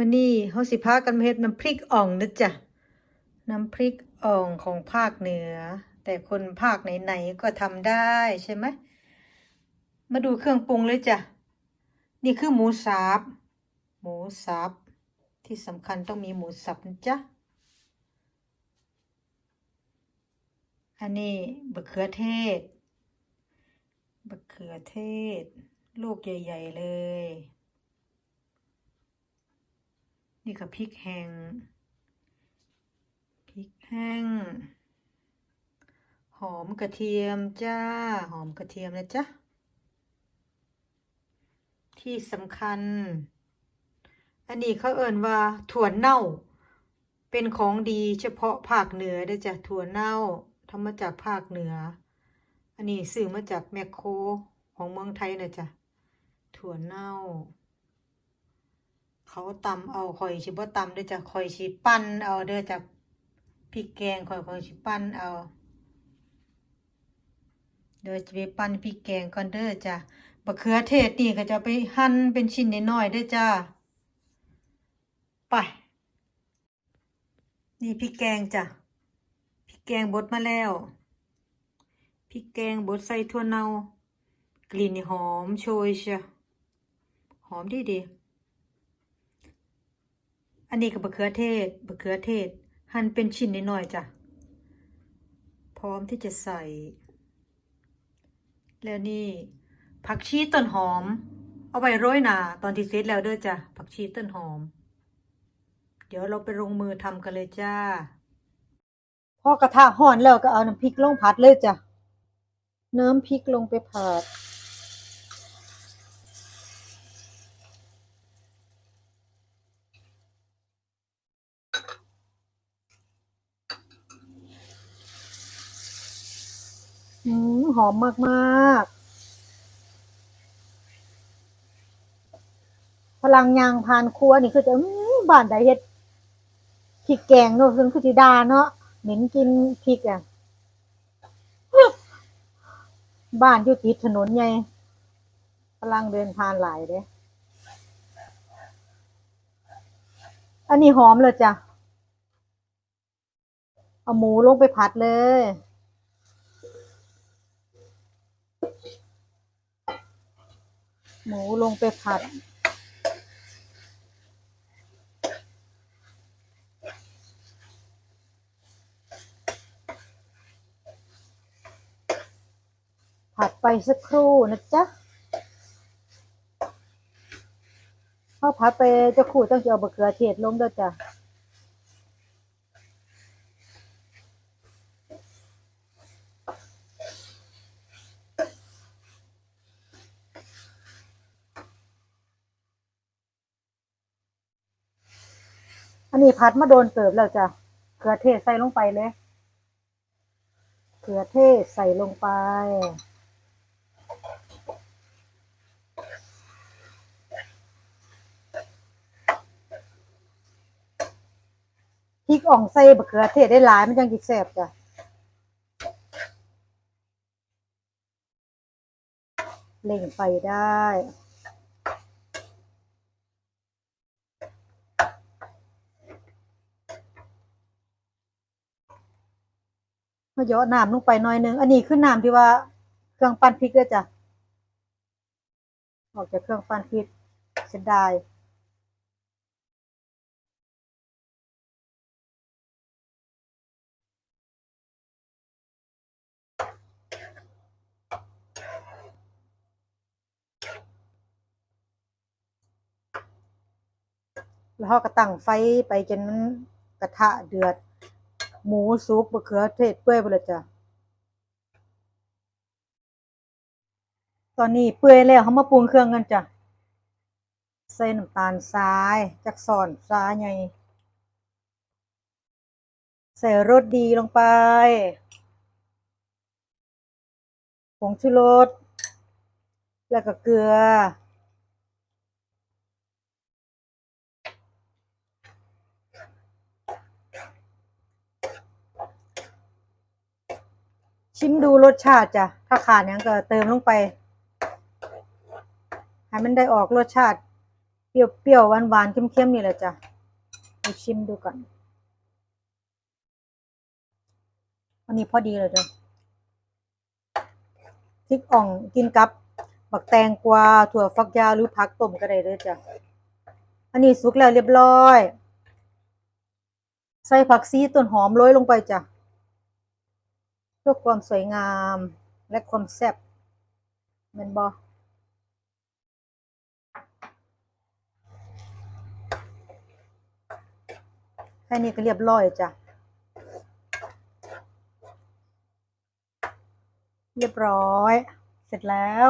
มื้อนี้เฮาสิพากันมาเฮ็ดน้ำพริกอ่องนะจ๊ะน้ำพริกอ่องของภาคเหนือ แต่คนภาคไหนๆก็ทำได้ใช่ไหมมาดูเครื่องปรุงเลยจ้ะนี่คือหมูสับหมูสับที่สำคัญต้องมีหมูสับนะจ๊ะอันนี้บะเขือเทศบะเขือเทศ ลูกใหญ่ ๆ เลย นี่ก็พริกแห้งพริกแห้ง หอมกระเทียมจ้า หอมกระเทียมนะจ๊ะ ที่สำคัญ อันนี้เขาเอ่นว่าถั่วเน่า เป็นของดีเฉพาะภาคเหนือเด้จ้ะถั่วเน่าทำมาจากภาคเหนือ อันนี้ซื้อมาจากแมคโครของเมืองไทยนะจ๊ะ ถั่วเน่า เขาตำเอาข่อยสิบ่ตำเด้อจ้ะข่อยสิปั้นเอาเด้อจ้ะพริกแกงข่อยข่อยสิปั้นเอาเดี๋ยวจะไปปั้นพริกแกงก่อนเด้อจ้ะบะเขือเทศนี่ก็จะไปหั่นเป็นชิ้นน้อยๆเด้อจ้าไป นี่พริกแกงจ้ะพริกแกงบดมาแล้วพริกแกงบดใส่ถั่วเนากลิ่นหอมโชยเชียวหอมดีดีๆ อันนี้ก็บะเขือเทศบะเขือเทศ หั่นเป็นชิ้นน้อยๆจ้ะ พร้อมที่จะใส่ แล้วนี่ ผักชีต้นหอม เอาไว้โรยหนาตอนที่เสร็จแล้วเด้อจ้ะ ผักชีต้นหอม เดี๋ยวเราไปลงมือทำกันเลยจ้า พอกระทะห่อนแล้วก็เอาน้ำพริกลงผัดเลยจ้ะน้ำพริกลงไปผัด อืมหอมมากๆพลังยางพานครัวนี่คือจะอืบ้านใดเฮ็ดพริกแกงเนาะซึ่งคือสิดาเนาะเหม็นกินพริกอะบ้านอยู่ติดถนนใหญ่พลังเดินผ่านหลายเด้อันนี้หอมเลยจ้ะ เอาหมูลงไปผัดเลย หมูลงไปผัด ผัดไปสักครู่นะจ๊ะพอผัดไปจะขู่ต้องจะเอาบะเขือเทศลงด้วยจ้ะ อันนี้ผัดมาโดนเติบแล้วจ้ะเกลือเทศใส่ลงไปเลยเกลือเทศใส่ลงไป พริกอ่องใส่บะเขือเทศได้หลายมันจังกิแซ่บจ้ะเล่งไฟได้ มาเยาะน้ำลงไปหน่อยหนึง อันนี้คือน้ำที่ว่าเครื่องปั้นพริกด้วยจ้ะ ออกจากเครื่องปั้นพริกเสียดายแล้วเราก็ตั้งไฟไปจนมันกระทะเดือด หมูสุกบะเขือเทศเปื่อยไปเลยจ้ะตอนนี้เปื่อยแล้วเขามาปรุงเครื่องกันจ้ะใส่น้ำตาลทรายจักสอนทรายไงใส่รสดีลงไปผงชูรสแล้วก็เกลือ ชิมดูรสชาติจ้ะ ถ้าขาดหยังก็เติมลงไป ให้มันได้ออกรสชาติ เปรี้ยวๆหวานๆเค็มๆนี่แหละจ้ะไปชิมดูก่อนอันนี้พอดีเลยจ้ะพริกอ่องกินกับบักแตงกวาถั่วฝักยาวหรือผักต้มก็ได้เลยจ้ะ อันนี้สุกแล้วเรียบร้อย ใส่ผักซีต้นหอมโรยลงไปจ้ะ พื่อความสวยงามและความแซ่บเมันบอแค่นี้ก็เรียบร้อยจ้ะ เรียบร้อย เสร็จแล้ว